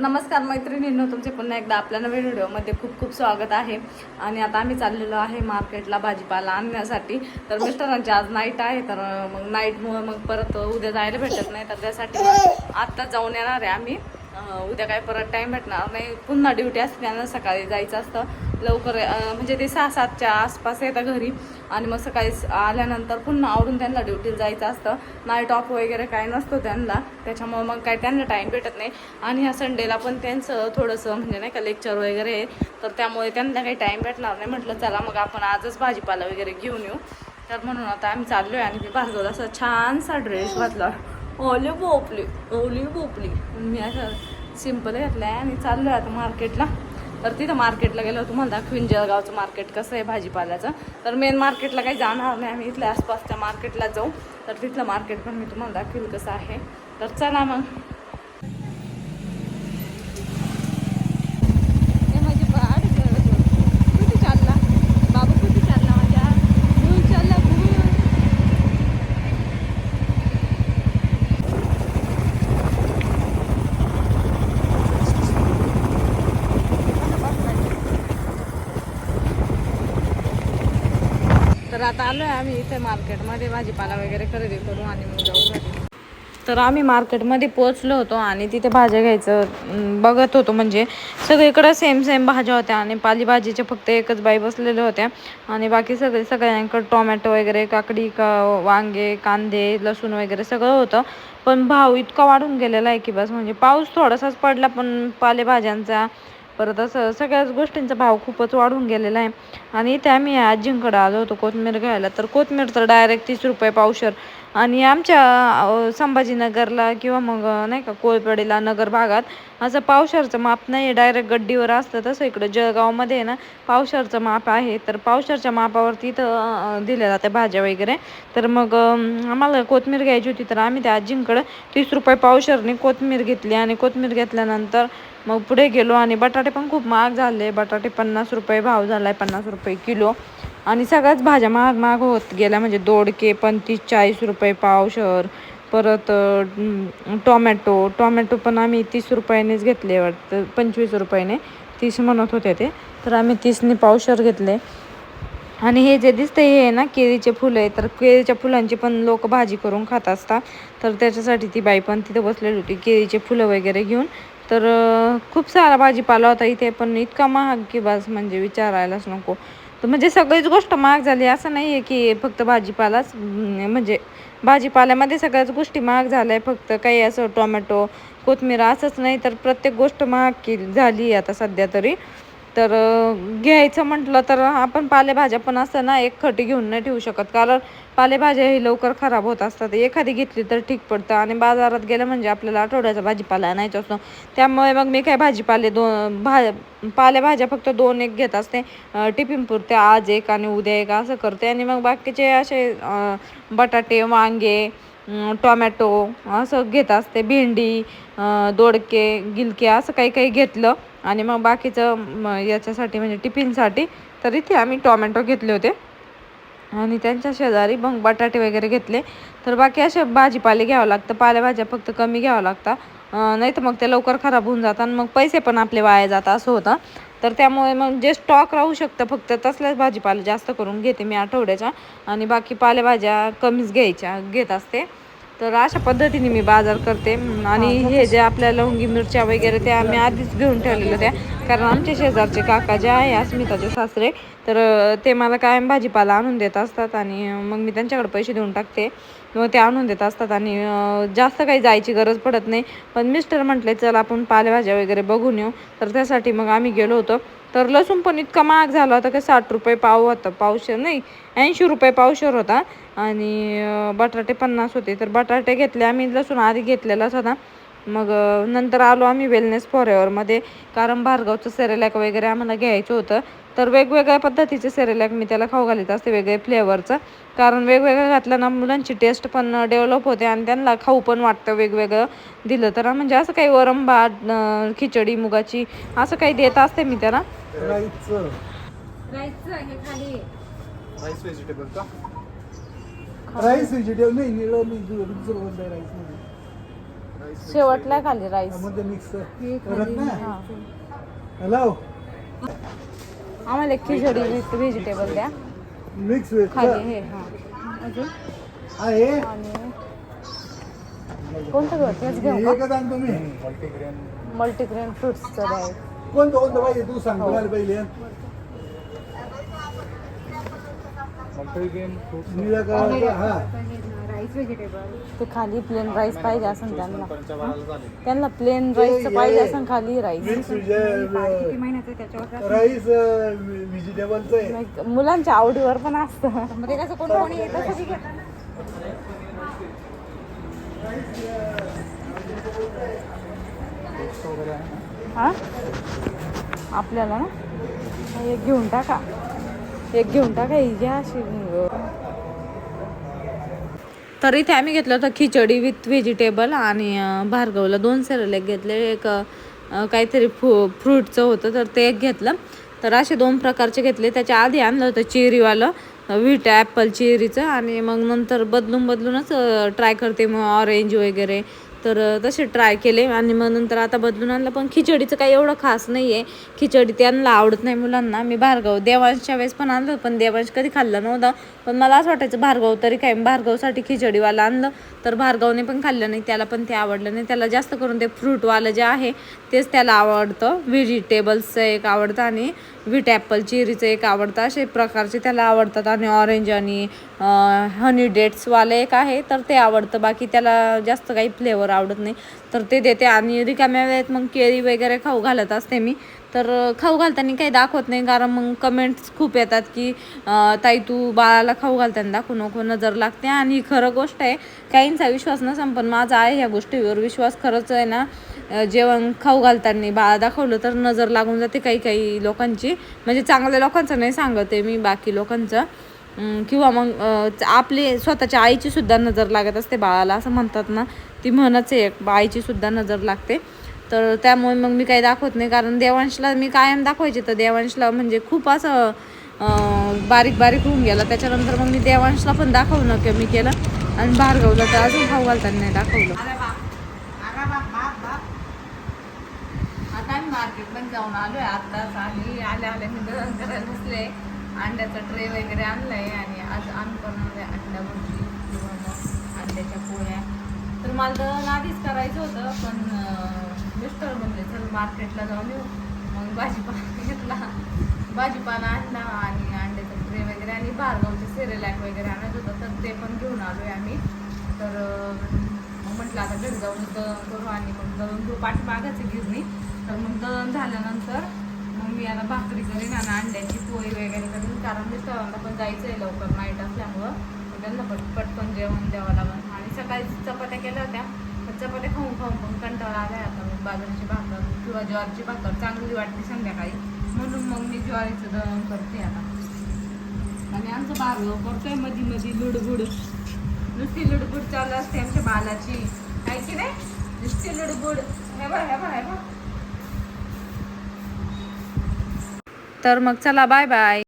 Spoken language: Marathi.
नमस्कार मैत्रिणींनो तुमचे पुन्हा एकदा आपल्या नवीन व्हिडिओमध्ये खूप खूप स्वागत आहे. आणि आता आम्ही चाललेलो आहे मार्केटला भाजीपाला आणण्यासाठी. तर मिस्टरांची आज नाईट आहे तर मग नाईटमुळे मग परत उद्या जायला भेटत नाही तर त्यासाठी आत्ता आत्ताच जाऊन येणार आहे आम्ही. उद्या काय परत टाईम भेटणार नाही. पुन्हा ड्युटी असते त्यांना सकाळी जायचं असतं. लवकर म्हणजे ते सहा सातच्या आसपास येतात घरी. आणि मग सकाळी आल्यानंतर पुन्हा आवडून त्यांना ड्युटीला जायचं असतं. नाईट ऑफ वगैरे काय नसतं त्यांना. त्याच्यामुळे मग काय त्यांना टाईम भेटत नाही. आणि ह्या संडेला पण त्यांचं थोडंसं म्हणजे नाही का लेक्चर वगैरे आहे. तर त्यामुळे त्यांना काही टाईम भेटणार नाही. म्हटलं चला मग आपण आजच भाजीपाला वगैरे घेऊन येऊ. तर म्हणून आता आम्ही चाललो आहे आणि मी भार्गवला असा छानसा ड्रेस घातला. ओली भोपली ओली भोपली. मी असं सिंपल घातलं आहे. आणि चाललो आहे आता मार्केटला. तर तिथं मार्केटला गेलो तुम्हाला दाखवीन जळगावचं मार्केट कसं आहे भाजीपाल्याचं. तर मेन मार्केटला काही जाणार नाही आम्ही इथल्या आसपासच्या मार्केटला जाऊ. तर तिथलं मार्केट पण मी तुम्हाला दाखवील कसं आहे. तर चला मग हे माझी बाळ कुठे चालला बाबू कुठे चालला माझ्या भूल चालला भूल तर आता आलो आहे आम्ही इथे मार्केटमध्ये. भाजीपाला वगैरे खरेदी करू आणि मग जाऊ घरी. तर आम्ही मार्केटमध्ये पोचलो होतो आणि तिथे भाज्या घ्यायचं बघत होतो. म्हणजे सगळीकडं सेम सेम भाज्या होत्या आणि पालेभाजीच्या फक्त एकच बाई बसलेल्या होत्या. आणि बाकी सगळे सगळ्यांकडे टोमॅटो वगैरे काकडी का वांगे कांदे लसूण वगैरे सगळं होतं. पण भाव इतका वाढून गेलेला आहे की बस म्हणजे पाऊस थोडासाच पडला पण पालेभाज्यांचा परत असं सगळ्याच गोष्टींचा भाव खूपच वाढून गेलेला आहे. आणि इथे आम्ही आजींकडे आलो होतो कोथमीर घ्यायला. तर कोथमीर तर डायरेक्ट तीस रुपये पावशर. आणि आमच्या संभाजीनगरला किंवा मग नाही का कोळपेडीला नगर भागात असं पावशरचं माप नाही डायरेक्ट गड्डीवर असतं तसं इकडं जळगावमध्ये आहे ना पावशरचं माप आहे. तर पावशरच्या मापावरती इथं दिल्या जाते भाज्या वगैरे. तर मग आम्हाला कोथमीर घ्यायची होती तर आम्ही त्या आजींकडं तीस रुपये पावशरने कोथमीर घेतली. आणि कोथमीर घेतल्यानंतर मग पुढे गेलो आणि बटाटे पण खूप महाग झाले. बटाटे पन्नास रुपये भाव झाला आहे पन्नास रुपये किलो. आणि सगळ्याच भाज्या महाग महाग होत गेल्या. म्हणजे दोडके पंतीस चाळीस रुपये पावशर परत टोमॅटो. टोमॅटो पण आम्ही तीस रुपयानेच घेतले वाटतं. पंचवीस रुपयाने. तीस म्हणत होते ते. तर आम्ही तीसने पावशर घेतले. आणि हे जे दिसतं हे आहे ना केळीचे फुलं आहे. तर केळीच्या फुलांची पण लोक भाजी करून खात असतात. तर त्याच्यासाठी ती बाई पण तिथे बसलेली होती. केळीचे फुलं वगैरे घेऊन. तर खूप सारा भाजीपाला होता इथे पण इतका महाग की बस म्हणजे विचारायलाच नको. तर म्हणजे सगळीच गोष्ट महाग झाली. असं नाही आहे की फक्त भाजीपालाच म्हणजे भाजीपाल्यामध्ये सगळ्याच गोष्टी महाग झाल्या फक्त काही असं टोमॅटो कोथमीर असंच नाही तर प्रत्येक गोष्ट महाग की झाली आता सध्या तरी. तर घ्यायचं म्हटलं तर आपण पालेभाज्या पण असं ना एक खटी घेऊन नाही ठेवू शकत. कारण पालेभाज्या ही लवकर खराब होत असतात. एखादी घेतली तर ठीक पडतं आणि बाजारात गेलं म्हणजे आपल्याला आठवड्याचा भाजीपाला आणायचा असतो. त्यामुळे मग मी काय भाजीपाले दोन भा पालेभाज्या फक्त दोन एक घेत असते. टिफिन पुरते आज एक आणि उद्या एक असं करते. आणि मग बाकीचे असे बटाटे वांगे टोमॅटो असं घेत असते. भेंडी दोडके गिलके असं काही काही घेतलं आणि मग बाकीचं याच्यासाठी म्हणजे टिफिनसाठी तर इथे आम्ही टोमॅटो घेतले होते. आणि त्यांच्या शेजारी मग बटाटे वगैरे घेतले. तर बाकी असे भाजीपाले घ्यावं लागतं. पालेभाज्या फक्त कमी घ्यावं लागतं. नाही तर मग ते लवकर खराब होऊन जातात आणि मग पैसे पण आपले वाया जातात असं होतं. तर त्यामुळे मग जे स्टॉक राहू शकतं फक्त तसल्याच भाजीपाला जास्त करून घेते मी आठवड्याच्या. आणि बाकी पालेभाज्या कमीच घ्यायच्या घेत असते. तर अशा पद्धतीने मी बाजार करते. आणि हे जे आपल्या लवंगी मिरच्या वगैरे त्या आम्ही आधीच घेऊन ठेवलेल्या त्या. कारण आमचे शेजारचे काका जे आहे अस्मिताचे सासरे तर ते मला कायम भाजीपाला आणून देत असतात आणि मग मी त्यांच्याकडे पैसे देऊन टाकते. मग ते आणून देत असतात आणि जास्त काही जायची गरज पडत नाही. पण मिस्टर म्हटले चल आपण पालेभाज्या वगैरे बघून येऊ. तर त्यासाठी मग आम्ही गेलो होतो. तर लसूण पण इतका महाग झाला होता की साठ रुपये पाव होता. पावशर नाही ऐंशी रुपये पावशर होता. आणि बटाटे पन्नास होते. तर बटाटे घेतले आम्ही लसूण आधी घेतलेलाच होता. मग नंतर आलो आम्ही वेलनेस फॉरेवरमध्ये कारण भार्गवचं सेरेलॅक वगैरे आम्हाला घ्यायचं होतं. तर वेगवेगळ्या पद्धतीचे सेरेलॅक मी त्याला खाऊ घालीत असते वेगळे फ्लेवरचं कारण वेगवेगळं घातलं ना मुलांची टेस्ट पण डेव्हलप होते आणि त्यांना खाऊ पण वाटतं वेगवेगळं दिलं तर. म्हणजे असं काही वरम भात खिचडी मुगाची असं काही देत असते मी त्याला. राईसचं राईस व्हेजिटेबल शेवटला आहे खाली राईसमध्ये मिक्स हे नाही हा. हॅलो आम्हाला एक खिचडी विथ व्हेजिटेबल द्या. मिक्स वेज खाली हे हा. अजून? आहे आणि कोणतं घेऊ तेच घेऊ का? एकच आणतो मी. मल्टीग्रेन फ्रुट्सचं द्या एक. कोणतं कोणतं पाहिजे? तू सांग. मला पहिले कलरचा हा. ते खाली प्लेन राईस पाहिजे असं त्यांना. त्यांना प्लेन राईस पाहिजे असं खाली राईस राईस व्हेजिटेबलचं आहे मुलांच्या आवडीवर पण असतं. मध्ये कसं कोण कोणी येतं कधी हा? आपल्याला ना? हा, एक घेऊन टाका. एक घेऊन टाका ही घ्या अशी तर इथे आम्ही घेतलं होतं खिचडी विथ व्हेजिटेबल आणि भार्गवला दोन सेरलेक घेतले एक काहीतरी फ्रू फ्रूटचं होतं तर ते एक घेतलं. तर असे दोन प्रकारचे घेतले. त्याच्या आधी आणलं होतं चेरीवालं व्हीट ॲपल चेरीचं आणि मग नंतर बदलून बदलूनच ट्राय करते मग ऑरेंज वगैरे. तर तसे ट्राय केले आणि मग नंतर आता बदलून आणलं. पण खिचडीचं काही एवढं खास नाही आहे खिचडी त्यांना आवडत नाही मुलांना. मी भार्गव देवांशच्या वेळेस पण आणलं पण देवांश कधी खाल्लं नव्हतं. पण मला असं वाटायचं भार्गव तरी काय भार्गवसाठी खिचडीवाला आणलं. तर भार्गवने पण खाल्लं नाही. त्याला पण ते आवडलं नाही. त्याला जास्त करून ते फ्रूटवालं जे आहे तेच त्याला आवडतं. व्हेजिटेबल्सचं एक आवडतं आणि व्हीट ॲपल चेरीचं एक आवडतं असे प्रकारचे त्याला आवडतात. आणि ऑरेंज आणि हनी डेट्सवालं एक आहे तर ते आवडतं. बाकी त्याला जास्त काही फ्लेवर आवडत नाही. तर ते देते. आणि रिकाम्या वेळेत मग केळी वगैरे खाऊ घालत असते मी. तर खाऊ घालताना काही दाखवत नाही. कारण मग कमेंट्स खूप येतात की ताई तू बाळाला खाऊ घालताना दाखवू. नको नजर लागते. आणि ही खरं गोष्ट आहे काहींचा विश्वास न पण माझा आहे ह्या गोष्टीवर. विश्वास खरंच आहे ना जेवण खाऊ घालताना बाळा दाखवलं तर नजर लागून जाते काही काही लोकांची. म्हणजे चांगल्या लोकांचं नाही सांगते मी बाकी लोकांचं. किंवा मग आपली स्वतःच्या आईची सुद्धा नजर लागत असते बाळाला असं म्हणतात ना. ती म्हणच आहे आईची सुद्धा नजर लागते. तर त्यामुळे मग मी काही दाखवत नाही कारण देवांशला मी कायम दाखवायचे. तर देवांशला म्हणजे खूप असं बारीक बारीक होऊन गेला. त्याच्यानंतर मग मी देवांशला पण दाखवणं कमी केलं. आणि भार्गवला तर अजून खाऊ घालताना नाही दाखवलं आता आम्ही मार्केटमध्ये जाऊन आलो आहे आत्ताच आणि आल्या आल्या मी दळण करायला बसले. अंड्याचा ट्रे वगैरे आणलाय आणि आज आम्ही बनवणार आहे अंडा भुर्जी किंवा मग अंड्याच्या पोळ्या. तर मला दळण आधीच करायचं होतं पण मिस्टर म्हणले चल मार्केटला जाऊन येऊ. मग भाजीपाला घेतला. भाजीपाला आणला आणि अंड्याचा ट्रे वगैरे आणि भार्गवचे सेरेलॅक वगैरे आणत होतं तर ते पण घेऊन आलो आहे आम्ही. तर म्हटलं आता घरी जाऊन दळण करू आणि मग दळून घेऊ पाठीमागाची गिरणी. तर मग दळण झाल्यानंतर मग मी आता भाकरी करीन आणि अंड्याची पोळी वगैरे करीन. कारण मिस्टरांना पण जायचं आहे लवकर नाईट असल्यामुळं. त्यांना पट पटकन जेवण द्यावं लागेल. आणि सकाळी चपात्या केल्या होत्या. पण चपात्या खाऊन खाऊन पण कंटाळा आलाय आता. मग बाजरीची भाकर किंवा ज्वारीची भाकर चांगली वाटते संध्याकाळी. म्हणून मग मी ज्वारीचं दळण करते आता. आणि आमचं बारव करतोय मधी मधी लुडबुड. नुसती लुडबुड चालू असते आमच्या बालाची. काय की नाही? नुसती लुडबुड. हे बघ हे बघ हे बघ. तर मग चला बाय बाय.